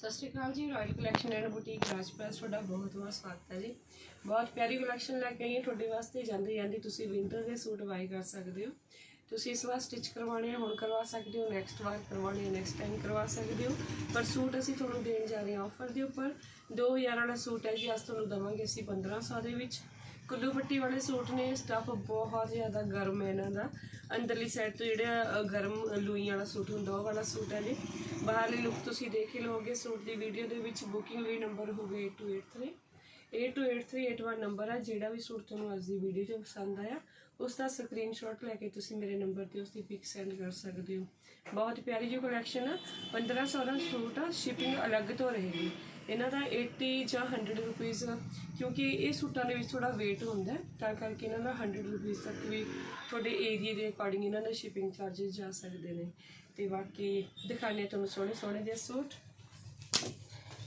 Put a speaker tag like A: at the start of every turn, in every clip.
A: ਸਤਿ ਸ਼੍ਰੀ ਅਕਾਲ ਜੀ ਰਾਇਲ ਕਲੈਕਸ਼ਨ ਐਂਡ ਬੁਟੀਕ ਰਾਜਪ੍ਰੈਸ ਤੁਹਾਡਾ ਬਹੁਤ ਬਹੁਤ ਸਵਾਗਤ ਹੈ ਜੀ। ਬਹੁਤ ਪਿਆਰੀ ਕਲੈਕਸ਼ਨ ਲੈ ਕੇ ਆਈ ਹਾਂ, ਤੁਹਾਡੇ ਵਾਸਤੇ ਜਾਂਦੇ ਜਾਂਦੇ ਤੁਸੀਂ ਵਿੰਟਰ ਦੇ ਸੂਟ ਬਾਈ ਕਰ ਸਕਦੇ ਹੋ। ਤੁਸੀਂ ਇਸ ਵਾਰ ਸਟਿਚ ਕਰਵਾਉਣੇ ਆ, ਹੁਣ ਕਰਵਾ ਸਕਦੇ ਹੋ ਨੈਕਸਟ ਵਾਰ ਕਰਵਾਉਣੇ ਆ ਨੈਕਸਟ ਟਾਈਮ ਕਰਵਾ ਸਕਦੇ ਹੋ। ਪਰ ਸੂਟ ਅਸੀਂ ਤੁਹਾਨੂੰ ਦੇਣ ਜਾ ਰਹੇ ਹਾਂ ਆਫਰ ਦੇ ਉੱਪਰ। 2000 ਵਾਲਾ ਸੂਟ ਹੈ ਜੀ, ਅੱਜ ਤੁਹਾਨੂੰ ਦਵਾਂਗੇ ਅਸੀਂ 1500 ਦੇ ਵਿੱਚ। ਕੁੱਲੂ ਪੱਟੀ ਵਾਲੇ ਸੂਟ ਨੇ ਸਟੱਫ ਬਹੁਤ ਜ਼ਿਆਦਾ ਗਰਮ ਹੈ ਇਹਨਾਂ ਦਾ। ਅੰਦਰਲੀ ਸਾਈਡ ਤੋਂ ਜਿਹੜਾ ਗਰਮ ਲੂਈ ਵਾਲਾ ਸੂਟ ਹੁੰਦਾ, ਉਹ ਵਾਲਾ ਸੂਟ ਹੈ ਜੀ। ਬਾਹਰਲੀ ਲੁੱਕ ਤੁਸੀਂ ਦੇਖ ਹੀ ਲਓਗੇ, ਸੂਟ ਦੀ ਵੀਡੀਓ ਦੇ ਵਿੱਚ ਬੁਕਿੰਗ ਲਈ ਨੰਬਰ ਹੋਵੇ 8283 828381 ਨੰਬਰ ਹੈ ਜਿਹੜਾ ਵੀ ਸੂਟ ਤੁਹਾਨੂੰ ਅੱਜ ਦੀ ਵੀਡੀਓ 'ਚ ਪਸੰਦ ਆਇਆ, ਉਸ ਦਾ ਸਕਰੀਨਸ਼ਾਟ ਲੈ ਕੇ ਤੁਸੀਂ ਮੇਰੇ ਨੰਬਰ ਤੇ ਉਸ ਦੀ ਪਿਕ ਸੈਂਡ ਕਰ ਸਕਦੇ ਹੋ। ਬਹੁਤ ਪਿਆਰੀ ਜਿਹੀ ਕਲੈਕਸ਼ਨ ਆ 1500 ਦਾ ਸੂਟ ਆ ਸ਼ਿਪਿੰਗ ਅਲੱਗ ਤੋਂ ਰਹੇਗੀ। ਇਹਨਾਂ ਦਾ 80 ਜਾਂ 100 ਰੁਪੀਸ ਕਿਉਂਕਿ ਇਹ ਸੂਟਾਂ ਦੇ ਵਿੱਚ ਥੋੜਾ weight ਹੁੰਦਾ ਤਾਂ ਕਰਕੇ ਇਹਨਾਂ ਦਾ 100 ਰੁਪੀਸ ਤੱਕ ਵੀ ਤੁਹਾਡੇ ਏਰੀਆ ਦੇ ਅਕੋਰਡਿੰਗ ਇਹਨਾਂ ਦੇ ਸ਼ਿਪਿੰਗ ਚਾਰजेस ਜਾ ਸਕਦੇ ਨੇ। ਤੇ ਬਾਕੀ ਦਿਖਾਣੇ ਤੁਹਾਨੂੰ ਸੋਹਣੇ ਸੋਹਣੇ ਜਿਹੇ ਸੂਟ।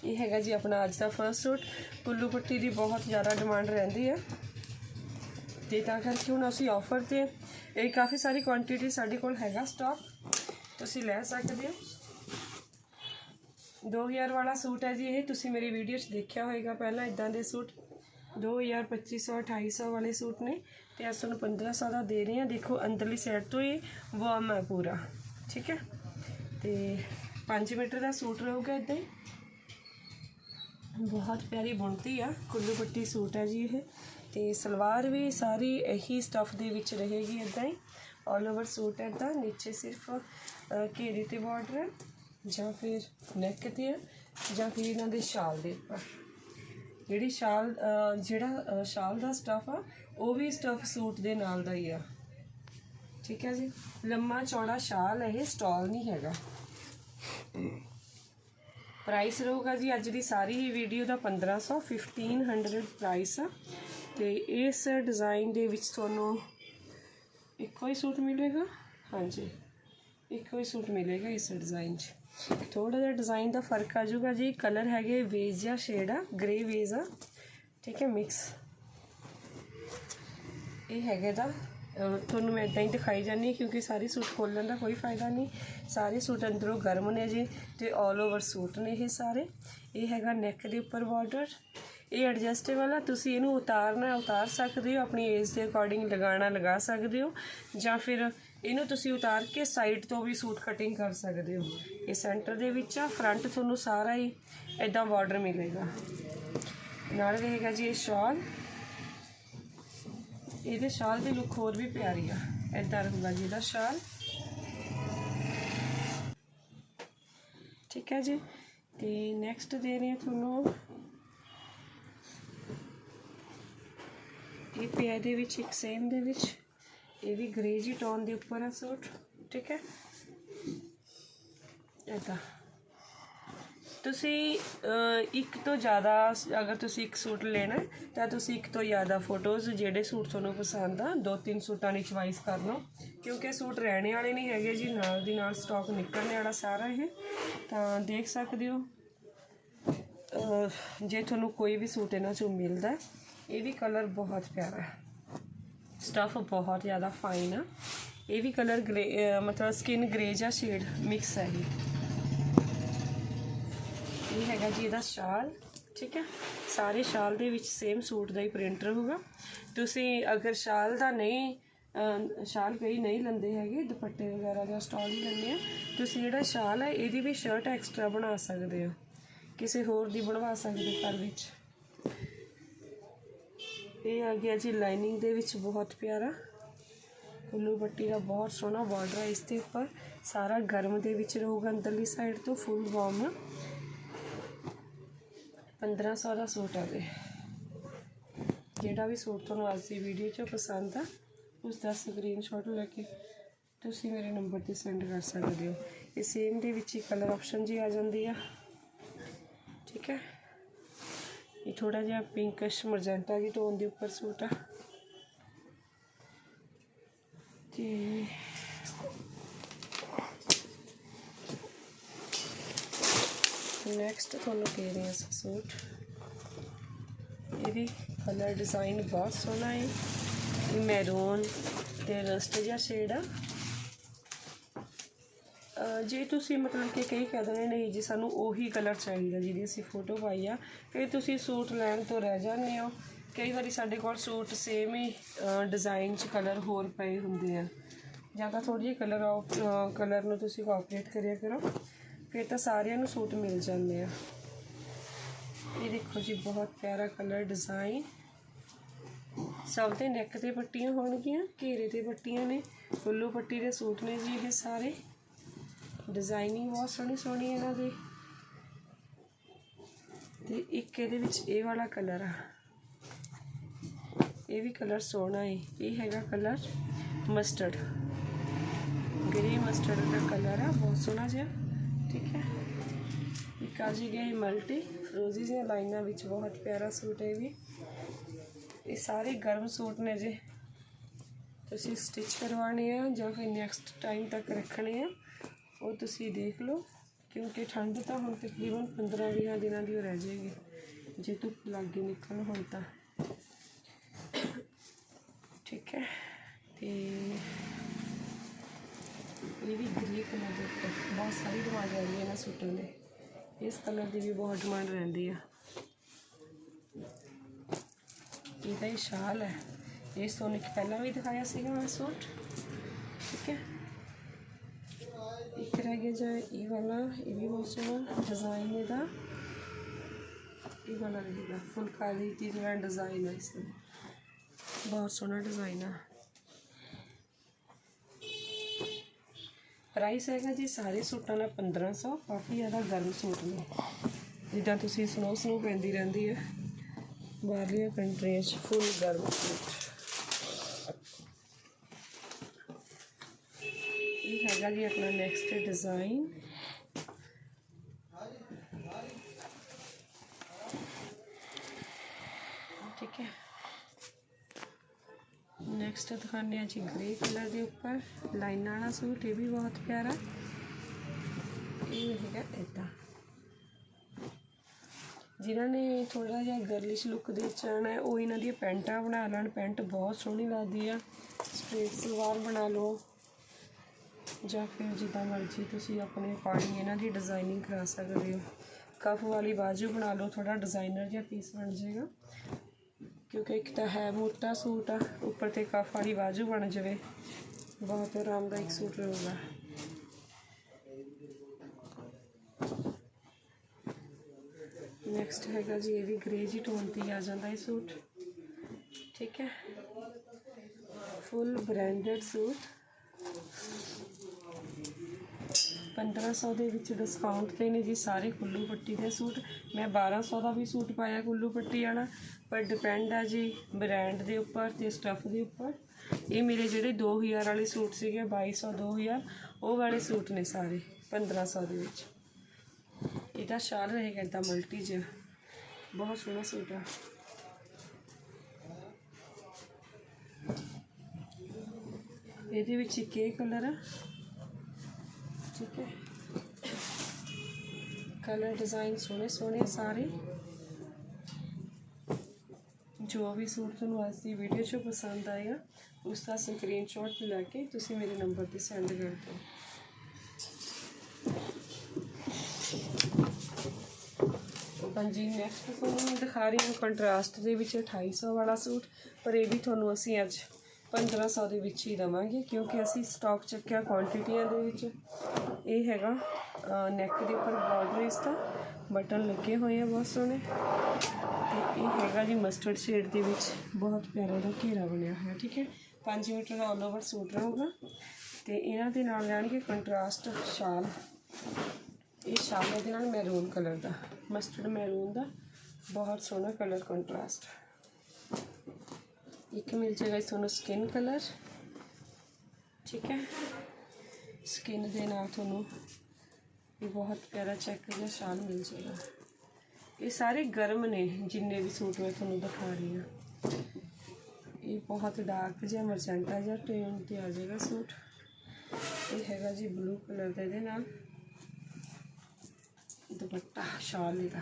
A: ਇਹ ਹੈਗਾ ਜੀ ਆਪਣਾ ਅੱਜ ਦਾ ਫਰਸਟ ਸੂਟ। ਕੁੱਲੂ ਪੱਟੀ ਦੀ ਬਹੁਤ ਜ਼ਿਆਦਾ ਡਿਮਾਂਡ ਰਹਿੰਦੀ ਹੈ। ਤੇ ਤਾਂ ਕਰਕੇ ਹੁਣ ਅਸੀਂ ਆਫਰ ਤੇ ਇਹ ਕਾਫੀ ਸਾਰੀ ਕੁਆਂਟੀਟੀ ਸਾਡੇ ਕੋਲ ਹੈਗਾ ਸਟਾਕ ਤੁਸੀਂ ਲੈ ਸਕਦੇ ਹੋ। 2000 ਵਾਲਾ ਸੂਟ ਹੈ ਜੀ ਇਹ ਤੁਸੀਂ ਮੇਰੀ ਵੀਡੀਓ 'ਚ ਦੇਖਿਆ ਹੋਵੇਗਾ ਪਹਿਲਾਂ ਇਦਾਂ ਦੇ ਸੂਟ। 2000 2500 2800 ਵਾਲੇ ਸੂਟ ਨੇ ਤੇ ਅਸੀਂ ਤੁਹਾਨੂੰ 1500 ਦਾ ਦੇ ਰਹੇ ਹਾਂ। ਦੇਖੋ ਅੰਦਰਲੀ ਸਾਈਡ ਤੋਂ ਹੀ ਵਾਰਮ ਹੈ ਪੂਰਾ ਠੀਕ ਹੈ? ਤੇ 5 ਮੀਟਰ ਦਾ ਸੂਟ ਰਹੂਗਾ ਇਦਾਂ ਹੀ। ਬਹੁਤ ਪਿਆਰੀ ਬੁਣਤੀ ਆ ਕੁੱਲੂ ਪੱਟੀ ਸੂਟ ਹੈ ਜੀ ਇਹ। ਤੇ ਸਲਵਾਰ ਵੀ ਸਾਰੀ ਇਹੀ ਸਟਫ ਦੇ ਵਿੱਚ ਰਹੇਗੀ ਇਦਾਂ ਹੀ। ਆਲ ਓਵਰ ਸੂਟ ਹੈ ਤਾਂ ਨੀਚੇ ਸਿਰਫ ਅ, ਘੇਰੇ ਤੇ ਬਾਰਡਰ ਹੈ। ਜਾਂ ਫਿਰ ਨੈਕ ਤੇ ਆ, ਜਾਂ ਫਿਰ ਇਹਨਾਂ ਦੇ ਸ਼ਾਲ ਦੇ ਉੱਪਰ। ਜਿਹੜੀ ਸ਼ਾਲ ਜਿਹੜਾ ਸ਼ਾਲ ਦਾ ਸਟਫ ਆ, ਉਹ ਵੀ ਸਟਫ ਸੂਟ ਦੇ ਨਾਲ ਦਾ ਹੀ ਆ। ਠੀਕ ਹੈ ਜੀ? ਲੰਮਾ ਚੌੜਾ ਸ਼ਾਲ ਇਹ ਸਟਾਲ ਨਹੀਂ ਹੈਗਾ। ਪ੍ਰਾਈਸ ਰਹੂਗਾ ਜੀ, ਅੱਜ ਦੀ ਸਾਰੀ ਹੀ ਵੀਡੀਓ ਦਾ 1500 1500 ਪ੍ਰਾਈਸ ਆ। ਤੇ ਇਸ ਡਿਜ਼ਾਈਨ ਦੇ ਵਿੱਚ ਤੁਹਾਨੂੰ ਇੱਕੋ ਹੀ ਸੂਟ ਮਿਲੇਗਾ? ਹਾਂਜੀ, ਇੱਕੋ ਹੀ ਸੂਟ ਮਿਲੇਗਾ ਇਸ ਡਿਜ਼ਾਈਨ 'ਚ। ਥੋੜਾ ਜਿਹਾ ਡਿਜ਼ਾਈਨ ਦਾ ਫ਼ਰਕ ਆ ਜਾਊਗਾ ਜੀ। ਕਲਰ ਹੈਗੇ ਵੇਜ ਜਾਂ ਸ਼ੇਡ ਆ ਗ੍ਰੇ ਵੇਜ ਆ। ਠੀਕ ਹੈ ਮਿਕਸ ਇਹ ਹੈਗੇ ਦਾ ਤੁਹਾਨੂੰ ਮੈਂ ਇਦਾਂ ਹੀ ਦਿਖਾਈ ਜਾਂਦੀ ਹਾਂ ਕਿਉਂਕਿ ਸਾਰੇ ਸੂਟ ਖੋਲਣ ਦਾ ਕੋਈ ਫਾਇਦਾ ਨਹੀਂ। ਸਾਰੇ ਸੂਟ ਅੰਦਰੋਂ ਗਰਮ ਨੇ ਜੀ ਤੇ ਆਲ ਓਵਰ ਸੂਟ ਨੇ ਇਹ ਸਾਰੇ। ਇਹ ਹੈਗਾ ਨੈਕ ਦੇ ਉੱਪਰ ਬਾਰਡਰ ਇਹ ਐਡਜਸਟੇਬਲ ਆ ਤੁਸੀਂ ਇਹਨੂੰ ਉਤਾਰਨਾ, ਉਤਾਰ ਸਕਦੇ ਹੋ। ਆਪਣੀ ਏਜ ਦੇ ਅਕੋਰਡਿੰਗ ਲਗਾਉਣਾ ਲਗਾ ਸਕਦੇ ਹੋ। ਜਾਂ ਫਿਰ ਇਹਨੂੰ ਤੁਸੀਂ ਉਤਾਰ ਕੇ ਸਾਈਡ ਤੋਂ ਵੀ ਸੂਟ ਕਟਿੰਗ ਕਰ ਸਕਦੇ ਹੋ। ਇਹ ਸੈਂਟਰ ਦੇ ਵਿੱਚ ਆ ਫਰੰਟ ਤੁਹਾਨੂੰ ਸਾਰਾ ਹੀ ਇਦਾਂ ਬਾਰਡਰ ਮਿਲੇਗਾ। ਨਾਲ ਰਹੇਗਾ ਜੀ ਇਹ ਸ਼ਾਲ ਇਹਦੇ ਸ਼ਾਲ ਦੀ ਲੁੱਕ ਹੋਰ ਵੀ ਪਿਆਰੀ ਆ। ਏਦਾਂ ਰਹੂਗਾ ਜੀ ਇਹਦਾ ਸ਼ਾਲ ਠੀਕ ਹੈ ਜੀ। ਤੇ ਨੈਕਸਟ ਦੇ ਰਹੀ ਹਾਂ ਤੁਹਾਨੂੰ। ਇਹ ਪਿਆ ਦੇ ਵਿੱਚ, ਇੱਕ ਸੇਮ ਦੇ ਵਿੱਚ। ਇਹ ਵੀ ਗ੍ਰੇਜ਼ੀ ਟੋਨ ਦੇ ਉੱਪਰ ਹੈ ਸੂਟ, ਠੀਕ ਹੈ? ਏਦਾਂ। ਤੁਸੀਂ ਇੱਕ ਤੋਂ ਜ਼ਿਆਦਾ ਅਗਰ ਤੁਸੀਂ ਇੱਕ ਸੂਟ ਲੈਣਾ ਤਾਂ ਤੁਸੀਂ ਇੱਕ ਤੋਂ ਜ਼ਿਆਦਾ ਫੋਟੋਜ਼ ਜਿਹੜੇ ਸੂਟ ਤੁਹਾਨੂੰ ਪਸੰਦ ਆ, ਦੋ ਤਿੰਨ ਸੂਟਾਂ ਦੀ ਚੁਆਇਸ ਕਰ ਲਓ। ਕਿਉਂਕਿ ਸੂਟ ਰਹਿਣੇ ਵਾਲੇ ਨਹੀਂ ਹੈਗੇ ਜੀ, ਨਾਲ ਦੀ ਨਾਲ ਸਟਾਕ ਨਿਕਲਣੇ ਵਾਲਾ ਸਾਰਾ ਇਹ। ਤਾਂ ਦੇਖ ਸਕਦੇ ਹੋ। ਜੇ ਤੁਹਾਨੂੰ ਕੋਈ ਵੀ ਸੂਟ ਇਹਨਾਂ ਚੋਂ ਮਿਲਦਾ ਇਹ ਵੀ ਕਲਰ ਬਹੁਤ ਪਿਆਰਾ ਹੈ। ਸਟਫ ਬਹੁਤ ਜ਼ਿਆਦਾ ਫਾਈਨ ਆ। ਇਹ ਵੀ ਕਲਰ ਗ੍ਰੇ ਮਤਲਬ ਸਕਿਨ ਗ੍ਰੇ ਜਾਂ ਸ਼ੇਡ ਮਿਕਸ ਹੈ ਇਹ। ਇਹ ਹੈਗਾ ਜੀ ਇਹਦਾ ਸ਼ਾਲ, ਠੀਕ ਹੈ? ਸਾਰੇ ਸ਼ਾਲ ਦੇ ਵਿੱਚ ਸੇਮ ਸੂਟ ਦਾ ਹੀ ਪ੍ਰਿੰਟ ਰਹੂਗਾ ਤੁਸੀਂ ਅਗਰ ਸ਼ਾਲ ਦਾ ਨਹੀਂ ਸ਼ਾਲ ਕਈ ਨਹੀਂ ਲੈਂਦੇ ਹੈਗੇ, ਦੁਪੱਟੇ ਵਗੈਰਾ ਜਾਂ ਸਟਾਲ ਹੀ ਲੈਂਦੇ ਆ, ਤੁਸੀਂ ਜਿਹੜਾ ਸ਼ਾਲ ਹੈ, ਇਹਦੀ ਵੀ ਸ਼ਰਟ ਐਕਸਟਰਾ ਬਣਾ ਸਕਦੇ ਹੋ। ਕਿਸੇ ਹੋਰ ਦੀ ਬਣਵਾ ਸਕਦੇ ਘਰ ਵਿੱਚ। ਇਹ ਆ ਗਿਆ ਜੀ ਲਾਈਨਿੰਗ ਦੇ ਵਿੱਚ ਬਹੁਤ ਪਿਆਰਾ। ਕੁੱਲੂ ਪੱਟੀ ਦਾ ਬਹੁਤ ਸੋਹਣਾ ਬਾਰਡਰ ਹੈ ਇਸ ਦੇ ਉੱਪਰ। ਸਾਰਾ ਗਰਮ ਦੇ ਵਿੱਚ ਰਹੂਗਾ ਅੰਦਰਲੀ ਸਾਈਡ ਤੋਂ ਫੁੱਲ ਵਾਰਮ 1500 ਦਾ ਸੂਟ ਆ ਇਹ। ਜਿਹੜਾ ਵੀ ਸੂਟ ਤੁਹਾਨੂੰ ਅੱਜ ਦੀ ਵੀਡੀਓ 'ਚ ਪਸੰਦ ਆ ਉਸ ਦਾ ਸਕਰੀਨਸ਼ਾਟ ਲੈ ਕੇ ਤੁਸੀਂ ਮੇਰੇ ਨੰਬਰ ਤੇ ਸੈਂਡ ਕਰ ਸਕਦੇ ਹੋ। ਇਹ ਸੇਮ ਦੇ ਵਿੱਚ ਹੀ ਕਲਰ ਆਪਸ਼ਨ ਜੀ ਆ ਜਾਂਦੀ ਆ। ਠੀਕ ਹੈ? ਇਹ ਥੋੜਾ ਜਿਹਾ ਪਿੰਕਸ਼ ਮਰਜੈਂਟਾ ਦੀ ਟੋਨ ਦੇ ਉੱਪਰ ਸੂਟ ਆ। ਤੇ ਨੈਕਸਟ ਤੁਹਾਨੂੰ ਦੇ ਰਹੇ ਹਾਂ ਸੂਟ। ਇਹ ਵੀ ਕਲਰ ਡਿਜ਼ਾਈਨ ਬਹੁਤ ਸੋਹਣਾ ਹੈ। ਇਹ ਮੈਰੂਨ ਤੇ ਰਸਟ ਜਿਹਾ ਸ਼ੇਡ ਆ। ਜੇ ਤੁਸੀਂ ਮਤਲਬ ਕਿ ਕਈ ਕਹਿ ਦਿੰਦੇ ਨਹੀਂ ਜੀ ਸਾਨੂੰ ਉਹੀ ਕਲਰ ਚਾਹੀਦਾ ਜਿਹਦੀ ਅਸੀਂ ਫੋਟੋ ਪਾਈ ਆ, ਫਿਰ ਤੁਸੀਂ ਸੂਟ ਲੈਣ ਤੋਂ ਰਹਿ ਜਾਂਦੇ ਹੋ। ਕਈ ਵਾਰੀ ਸਾਡੇ ਕੋਲ ਸੂਟ ਸੇਮ ਹੀ ਡਿਜ਼ਾਈਨ 'ਚ ਕਲਰ ਹੋਰ ਪਏ ਹੁੰਦੇ ਆ। ਜਾਂ ਤਾਂ ਥੋੜੀ ਜਿਹੀ ਕਲਰ ਕਲਰ ਨੂੰ ਤੁਸੀਂ ਕੋਆਪਰੇਟ ਕਰਿਆ ਕਰੋ, ਫਿਰ ਤਾਂ ਸਾਰਿਆਂ ਨੂੰ ਸੂਟ ਮਿਲ ਜਾਂਦੇ ਆ। ਇਹ ਦੇਖੋ ਜੀ, ਬਹੁਤ ਪਿਆਰਾ ਕਲਰ ਡਿਜ਼ਾਈਨ ਸਭ ਦੇ ਨੈਕ ਤੇ ਪੱਟੀਆਂ ਹੋਣਗੀਆਂ, ਘੇਰੇ ਤੇ ਪੱਟੀਆਂ ਨੇ, ਫੁੱਲੂ ਪੱਟੀ ਦੇ ਸੂਟ ਨੇ ਜੀ ਇਹ ਸਾਰੇ। ਡਿਜ਼ਾਈਨਿੰਗ ਬਹੁਤ ਸੋਹਣੀ ਸੋਹਣੀ ਇਹਨਾਂ ਦੀ। ਤੇ ਇੱਕ ਇਹਦੇ ਵਿੱਚ ਇਹ ਵਾਲਾ ਕਲਰ ਆ। ਇਹ ਵੀ ਕਲਰ ਸੋਹਣਾ ਹੈ ਇਹ ਹੈਗਾ ਕਲਰ ਮਸਟਰਡ ਗ੍ਰੇ ਮਸਟਰਡ ਦਾ ਕਲਰ ਆ, ਬਹੁਤ ਸੋਹਣਾ ਜਿਹਾ। ਠੀਕ ਹੈ। ਇੱਕ ਆ ਜੀ ਗਿਆ ਮਲਟੀ ਫਰੋਜ਼ੀ ਦੀਆਂ ਲਾਈਨਾਂ ਵਿੱਚ ਬਹੁਤ ਪਿਆਰਾ ਸੂਟ ਹੈ ਇਹ ਵੀ। ਇਹ ਸਾਰੇ ਗਰਮ ਸੂਟ ਨੇ ਜੀ। ਤੁਸੀਂ ਸਟਿਚ ਕਰਵਾਉਣੇ ਆ ਜਾਂ ਫਿਰ ਨੈਕਸਟ ਟਾਈਮ ਤੱਕ ਰੱਖਣੇ ਆ। ਉਹ ਤੁਸੀਂ ਦੇਖ ਲਓ, ਕਿਉਂਕਿ ਠੰਡ ਤਾਂ ਹੁਣ ਤਕਰੀਬਨ 15-20 ਦਿਨਾਂ ਦੀ ਹੋ ਰਹਿ ਜਾਏਗੀ। ਜੇ ਧੁੱਪ ਲੱਗ ਗਈ ਨਿਕਲਣ ਹੁਣ ਤਾਂ। ਠੀਕ ਹੈ, ਤੇ ਇਹ ਵੀ ਗ੍ਰੇ ਕਲਰ ਦੇ ਉੱਪਰ ਬਹੁਤ ਸਾਰੀ ਡਿਮਾਂਡ ਰਹਿੰਦੀ ਹੈ ਇਹਨਾਂ ਸੂਟਾਂ ਦੇ। ਇਸ ਕਲਰ ਦੀ ਵੀ ਬਹੁਤ ਡਿਮਾਂਡ ਰਹਿੰਦੀ ਆ। ਇਹਦਾ ਹੀ ਸ਼ਾਲ ਹੈ। ਇਹ ਸੋਨੇ ਕਿ ਪਹਿਲਾਂ ਵੀ ਦਿਖਾਇਆ ਸੀਗਾ ਮੈਂ ਸੂਟ। ਇੱਕ ਰਹਿ ਗਿਆ ਜੋ ਇਹ ਵਾਲਾ ਇਹ ਵੀ ਬਹੁਤ ਸੋਹਣਾ ਡਿਜ਼ਾਈਨ ਫੁਲਕਾਰੀ ਦੀ ਜਿਹੜਾ ਡਿਜ਼ਾਈਨ ਹੈ ਇਸ ਦਾ ਬਹੁਤ ਸੋਹਣਾ ਡਿਜ਼ਾਈਨ ਆ ਪ੍ਰਾਈਸ ਹੈਗਾ ਜੀ ਸਾਰੇ ਸੂਟਾਂ ਦਾ 1500 ਕਾਫੀ ਜ਼ਿਆਦਾ ਗਰਮ ਸੂਟ ਨੇ। ਜਿੱਦਾਂ ਤੁਸੀਂ ਸਨੋ ਸਨੋ ਪੈਂਦੀ ਰਹਿੰਦੀ ਹੈ, ਬਾਹਰਲੀਆਂ ਕੰਟਰੀਆਂ 'ਚ ਫੁੱਲ ਗਰਮ ਸੂਟ। ਹੈਗਾ ਜੀ ਆਪਣਾ ਨੈਕਸਟ ਡਿਜ਼ਾਈਨ ਠੀਕ ਹੈ। ਨੈਕਸਟ ਦਿਖਾਉਂਦੇ ਹਾਂ ਜੀ ਗ੍ਰੇ ਕਲਰ ਦੇ ਉੱਪਰ। ਲਾਈਨਾਂ ਵਾਲਾ ਸੂਟ, ਇਹ ਵੀ ਬਹੁਤ ਪਿਆਰਾ। ਇਹ ਹੈਗਾ ਇਦਾਂ ਜਿਨ੍ਹਾਂ ਨੇ ਥੋੜਾ ਜਿਹਾ ਗਰਲਿਸ਼ ਲੁੱਕ ਦੇ ਚਾਹਣਾ ਹੈ, ਉਹ ਇਹਨਾਂ ਦੀਆਂ ਪੈਂਟਾਂ ਬਣਾ ਲੈਣ। ਪੈਂਟ ਬਹੁਤ ਸੋਹਣੀ ਲੱਗਦੀ ਆ। ਸਟ੍ਰੇਟ ਸਲਵਾਰ ਬਣਾ ਲਓ। ਜਾਂ ਫਿਰ ਜਿੱਦਾਂ ਮਰਜ਼ੀ ਤੁਸੀਂ ਆਪਣੇ ਅਕੋਰਡਿੰਗ ਇਹਨਾਂ ਦੀ ਡਿਜ਼ਾਈਨਿੰਗ ਕਰਾ ਸਕਦੇ ਹੋ। ਕਫ ਵਾਲੀ ਬਾਜੂ ਬਣਾ ਲਓ ਥੋੜਾ ਡਿਜ਼ਾਈਨਰ ਜਿਹਾ ਪੀਸ ਬਣ ਜਾਏਗਾ। ਕਿਉਂਕਿ ਇੱਕ ਤਾਂ ਹੈ ਮੋਟਾ ਸੂਟ ਆ, ਉੱਪਰ ਤੇ ਕਫ ਵਾਲੀ ਬਾਜੂ ਬਣ ਜਾਵੇ। ਬਹੁਤ ਆਰਾਮਦਾਇਕ ਸੂਟ ਰਹੂਗਾ। ਨੈਕਸਟ ਹੈਗਾ ਜੀ, ਇਹ ਵੀ ਗ੍ਰੇ ਜੀ ਟੋਨ ਤੇ ਆ ਜਾਂਦਾ ਇਹ ਸੂਟ। ਠੀਕ ਹੈ। ਫੁੱਲ ਬ੍ਰਾਂਡਡ ਸੂਟ। 1500 ਦੇ ਵਿੱਚ ਡਿਸਕਾਊਂਟ ਤੇ ਨੇ ਜੀ ਸਾਰੇ ਕੁੱਲੂ ਪੱਟੀ ਦੇ ਸੂਟ। ਮੈਂ 1200 ਦਾ ਵੀ ਸੂਟ ਪਾਇਆ ਕੁੱਲੂ ਪੱਟੀ ਵਾਲਾ, ਪਰ ਡਿਪੈਂਡ ਆ ਜੀ ਬ੍ਰਾਂਡ ਦੇ ਉੱਪਰ ਤੇ ਸਟੱਫ ਦੇ ਉੱਪਰ। ਇਹ ਮੇਰੇ ਜਿਹੜੇ 2000 ਵਾਲੇ ਸੂਟ ਸੀਗੇ 2200 2000 ਉਹ ਵਾਲੇ ਸੂਟ ਨੇ ਸਾਰੇ 1500 ਦੇ ਵਿੱਚ। ਇਹਦਾ ਸ਼ਾਲ ਰਹੇਗਾ ਇਦਾਂ ਮਲਟੀ ਜਿਹਾ। ਬਹੁਤ ਸੋਹਣਾ ਸੂਟ ਆ। ਇਹਦੇ ਵਿੱਚ ਇੱਕ ਇਹ ਕਲਰ ਆ। ਠੀਕ ਹੈ। ਕਲਰ ਡਿਜ਼ਾਈਨ ਸੋਹਣੇ ਸੋਹਣੇ ਸਾਰੇ। ਜੋ ਵੀ ਸੂਟ ਤੁਹਾਨੂੰ ਅੱਜ ਦੀ ਵੀਡੀਓ 'ਚ ਪਸੰਦ ਆਏਗਾ ਉਸ ਦਾ ਸਕਰੀਨਸ਼ਾਟ ਲੈ ਕੇ ਤੁਸੀਂ ਮੇਰੇ ਨੰਬਰ ਤੇ ਸੈਂਡ ਕਰ ਦਿਓ। ਹਾਂਜੀ ਨੈਕਸਟ ਤੁਹਾਨੂੰ ਦਿਖਾ ਰਹੀ ਹਾਂ ਕੰਟਰਾਸਟ ਦੇ ਵਿੱਚ 2800 ਵਾਲਾ ਸੂਟ, ਪਰ ਇਹ ਵੀ ਤੁਹਾਨੂੰ ਅਸੀਂ ਅੱਜ 1500 ਦੇ ਵਿੱਚ ਹੀ ਦਵਾਂਗੇ, ਕਿਉਂਕਿ ਅਸੀਂ ਸਟਾਕ ਚੱਕਿਆ ਕੁਆਂਟੀਟੀਆਂ ਦੇ ਵਿੱਚ। ਇਹ ਹੈਗਾ ਨੈਕ ਦੇ ਉੱਪਰ ਬਾਰਡਰ ਇਸ ਦਾ ਬਟਨ ਲੱਗੇ ਹੋਏ ਆ ਬਹੁਤ ਸੋਹਣੇ। ਤੇ ਇਹ ਹੈਗਾ ਜੀ ਮਸਟਰਡ ਸ਼ੇਡ ਦੇ ਵਿੱਚ ਬਹੁਤ ਪਿਆਰਾ ਦਾ ਘੇਰਾ ਬਣਿਆ ਹੋਇਆ, ਠੀਕ ਹੈ? 5 ਮੀਟਰ ਦਾ ਆਲ ਓਵਰ ਸੂਟ ਰਹੂਗਾ। ਤੇ ਇਹਨਾਂ ਦੇ ਨਾਲ ਜਾਣਗੇ ਕੰਟਰਾਸਟ ਸ਼ਾਲ। ਇਹ ਸ਼ਾਲ ਇਹਦੇ ਨਾਲ ਮੈਰੂਨ ਕਲਰ ਦਾ ਮਸਟਰਡ ਮੈਰੂਨ ਦਾ। ਬਹੁਤ ਸੋਹਣਾ ਕਲਰ ਕੰਟਰਾਸਟ ਇੱਕ ਮਿਲ ਜਾਏਗਾ ਤੁਹਾਨੂੰ ਸਕਿਨ ਕਲਰ ਠੀਕ ਹੈ? ਸਕਿਨ ਦੇ ਨਾਲ ਤੁਹਾਨੂੰ ਇਹ ਬਹੁਤ ਪਿਆਰਾ ਚੈੱਕ ਜਿਹਾ ਸ਼ਾਲ ਮਿਲ ਜਾਏਗਾ। ਇਹ ਸਾਰੇ ਗਰਮ ਨੇ, ਜਿੰਨੇ ਵੀ ਸੂਟ ਮੈਂ ਤੁਹਾਨੂੰ ਦਿਖਾ ਰਹੀ ਹਾਂ। ਇਹ ਬਹੁਤ ਡਾਰਕ ਜਿਹਾ ਮਰਜੈਂਟਾ ਜਿਹਾ ਟੋਨ ਤੇ ਆ ਜਾਏਗਾ ਸੂਟ। ਇਹ ਹੈਗਾ ਜੀ ਬਲੂ ਕਲਰ ਦਾ ਇਹਦੇ ਨਾਲ। ਦੁਪੱਟਾ, ਸ਼ਾਲ ਇਹਦਾ।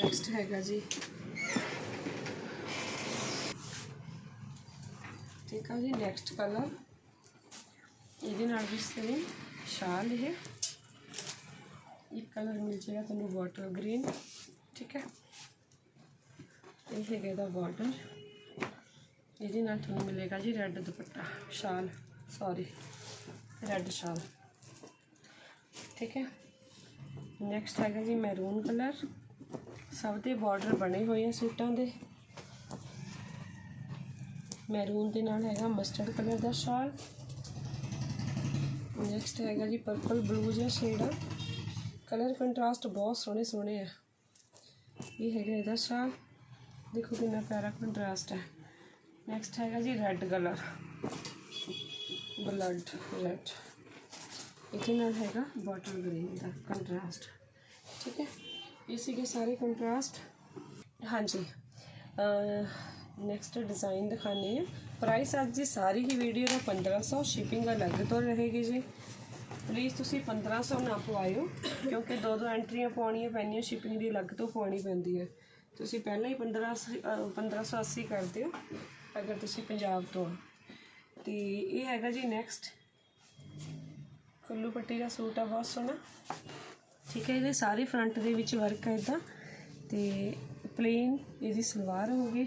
A: ਨੈਕਸਟ ਹੈਗਾ ਜੀ। ਠੀਕ ਆ ਜੀ ਨੈਕਸਟ ਕਲਰ ਇਹਦੇ ਨਾਲ ਵੀ ਸੇਮ ਸ਼ਾਲ ਇਹ। ਇੱਕ ਕਲਰ ਮਿਲ ਜਾਏਗਾ ਤੁਹਾਨੂੰ ਵਾਟਰ ਗ੍ਰੀਨ ਠੀਕ ਹੈ। ਇਹ ਹੈਗਾ ਇਹਦਾ ਬਾਰਡਰ ਇਹਦੇ ਨਾਲ ਤੁਹਾਨੂੰ ਮਿਲੇਗਾ ਜੀ ਰੈੱਡ ਦੁਪੱਟਾ ਸ਼ਾਲ ਸੌਰੀ ਰੈੱਡ ਸ਼ਾਲ ਠੀਕ ਹੈ। ਨੈਕਸਟ ਹੈਗਾ ਜੀ ਮੈਰੂਨ ਕਲਰ ਸਭ ਦੇ ਬਾਰਡਰ ਬਣੇ ਹੋਏ ਆ ਸੂਟਾਂ ਦੇ। ਮੈਰੂਨ ਦੇ ਨਾਲ ਹੈਗਾ ਮਸਟਰਡ ਕਲਰ ਦਾ ਸ਼ਾਲ। ਨੈਕਸਟ ਹੈਗਾ ਜੀ ਪਰਪਲ ਬਲੂ ਜਿਹਾ ਸ਼ੇਡ ਆ। ਕਲਰ ਕੰਟਰਾਸਟ ਬਹੁਤ ਸੋਹਣੇ ਸੋਹਣੇ ਆ। ਇਹ ਹੈਗਾ ਇਹਦਾ ਸ਼ਾਲ। ਦੇਖੋ ਕਿੰਨਾ ਪਿਆਰਾ ਕੰਟਰਾਸਟ ਹੈ ਨੈਕਸਟ ਹੈਗਾ ਜੀ ਰੈੱਡ ਕਲਰ ਬਲੱਡ ਰੈੱਡ ਇਹਦੇ ਨਾਲ ਹੈਗਾ ਬਾਟਲ ਗ੍ਰੀਨ ਦਾ ਕੰਟਰਾਸਟ ਠੀਕ ਹੈ? ਇਹ ਸੀਗੇ ਸਾਰੇ ਕੰਟਰਾਸਟ ਹਾਂਜੀ। ਨੈਕਸਟ ਡਿਜ਼ਾਈਨ ਦਿਖਾਣੇ ਆ ਪ੍ਰਾਈਸ ਅੱਜ ਦੀ ਸਾਰੀ ਹੀ ਵੀਡੀਓ ਦਾ 1500 ਸ਼ਿਪਿੰਗ ਅਲੱਗ ਤੋਂ ਰਹੇਗੀ ਜੀ। ਪਲੀਜ਼ ਤੁਸੀਂ 1500 ਨਾ ਪਵਾਇਓ, ਕਿਉਂਕਿ ਦੋ ਦੋ ਐਂਟਰੀਆਂ ਪਾਉਣੀਆਂ ਪੈਣੀਆਂ ਸ਼ਿਪਿੰਗ ਦੀ ਅਲੱਗ ਤੋਂ ਪਾਉਣੀ ਪੈਂਦੀ ਹੈ। ਤੁਸੀਂ ਪਹਿਲਾਂ ਹੀ 1500 ਅਹ 1580 ਕਰ ਦਿਓ, ਅਗਰ ਤੁਸੀਂ ਪੰਜਾਬ ਤੋਂ ਹੋ। ਤੇ ਇਹ ਹੈਗਾ ਜੀ ਨੈਕਸਟ ਕੁੱਲੂ ਪੱਟੀ ਦਾ ਸੂਟ ਆ, ਬਹੁਤ ਸੋਹਣਾ। ਠੀਕ ਹੈ, ਇਹਦੇ ਸਾਰੇ ਫਰੰਟ ਦੇ ਵਿੱਚ ਵਰਕ ਹੈ ਇਦਾਂ ਤੇ ਪਲੇਨ ਇਹਦੀ ਸਲਵਾਰ ਹੋ ਗਈ।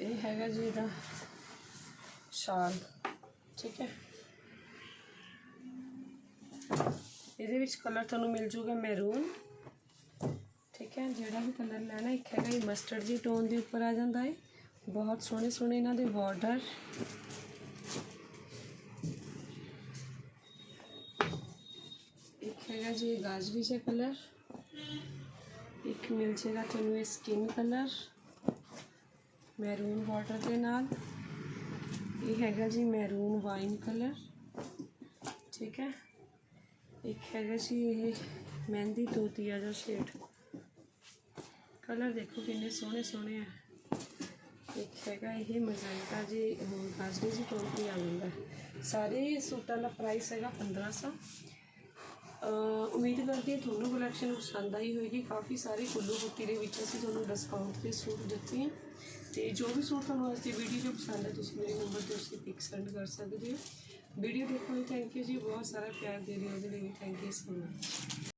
A: ਇਹ ਹੈਗਾ ਜੀ ਇਹਦਾ ਸ਼ਾਲ। ਠੀਕ ਹੈ। ਇਹਦੇ ਵਿੱਚ ਕਲਰ ਤੁਹਾਨੂੰ ਮਿਲ ਜੂਗਾ ਮੈਰੂਨ ਠੀਕ ਹੈ, ਜਿਹੜਾ ਵੀ ਕਲਰ ਲੈਣਾ, ਇੱਕ ਹੈਗਾ ਇਹ ਮਸਟਰਡ ਦੀ ਟੋਨ ਦੇ ਉੱਪਰ ਆ ਜਾਂਦਾ ਹੈ ਬਹੁਤ ਸੋਹਣੇ ਸੋਹਣੇ ਇਹਨਾਂ ਦੇ ਬਾਰਡਰ ਇੱਕ ਹੈਗਾ ਜੀ ਇਹ ਗਾਜਰੀ ਜਿਹਾ ਕਲਰ ਇੱਕ ਮਿਲ ਜਾਏਗਾ ਤੁਹਾਨੂੰ ਇਹ ਸਕਿਨ ਕਲਰ ਮੈਰੂਨ ਬਾਰਡਰ ਦੇ ਨਾਲ ਇਹ ਹੈਗਾ ਜੀ ਮੈਰੂਨ ਵਾਈਨ ਕਲਰ ਠੀਕ ਹੈ ਇੱਕ ਹੈਗਾ ਜੀ ਇਹ ਮਹਿੰਦੀ ਤੋਤੀਆ ਜਿਹਾ ਸ਼ੇਡ ਕਲਰ ਦੇਖੋ ਕਿੰਨੇ ਸੋਹਣੇ ਸੋਹਣੇ ਆ ਇੱਕ ਹੈਗਾ ਇਹ ਮਜੰਟਾ ਜੀ ਹੋਰ ਗਾਜਰੀ ਜੀ ਟੋਨ ਤੇ ਆ ਜਾਂਦਾ ਹੈ। ਸਾਰੇ ਸੂਟਾਂ ਦਾ ਪ੍ਰਾਈਸ ਹੈਗਾ 1500 ਅਹ ਉਮੀਦ ਕਰਦੇ ਹਾਂ ਤੁਹਾਨੂੰ ਕਲੈਕਸ਼ਨ ਪਸੰਦ ਆਈ ਹੋਏਗੀ। ਕਾਫੀ ਸਾਰੇ ਕੁੱਲੂ ਬੁੱਟੀ ਦੇ ਵਿੱਚ ਅਸੀਂ ਤੁਹਾਨੂੰ ਡਿਸਕਾਊਂਟ ਤੇ ਸੂਟ ਦਿੱਤੇ ਆ। ਤੇ ਜੋ ਵੀ ਸੂਟ ਤੁਹਾਨੂੰ ਅੱਜ ਦੀ ਵੀਡੀਓ 'ਚ ਪਸੰਦ ਹੈ ਤੁਸੀਂ ਮੇਰੇ ਨੰਬਰ ਤੇ ਉਸੇ ਪਿਕ ਸੈਂਡ ਕਰ ਸਕਦੇ ਹੋ। ਵੀਡੀਓ ਦੇਖਣ ਲਈ ਥੈਂਕ ਯੂ ਜੀ, ਬਹੁਤ ਸਾਰਾ ਪਿਆਰ ਦੇ ਰਹੇ ਹੋ ਉਹਦੇ ਲਈ ਥੈਂਕ ਯੂ ਸੋ ਮਚ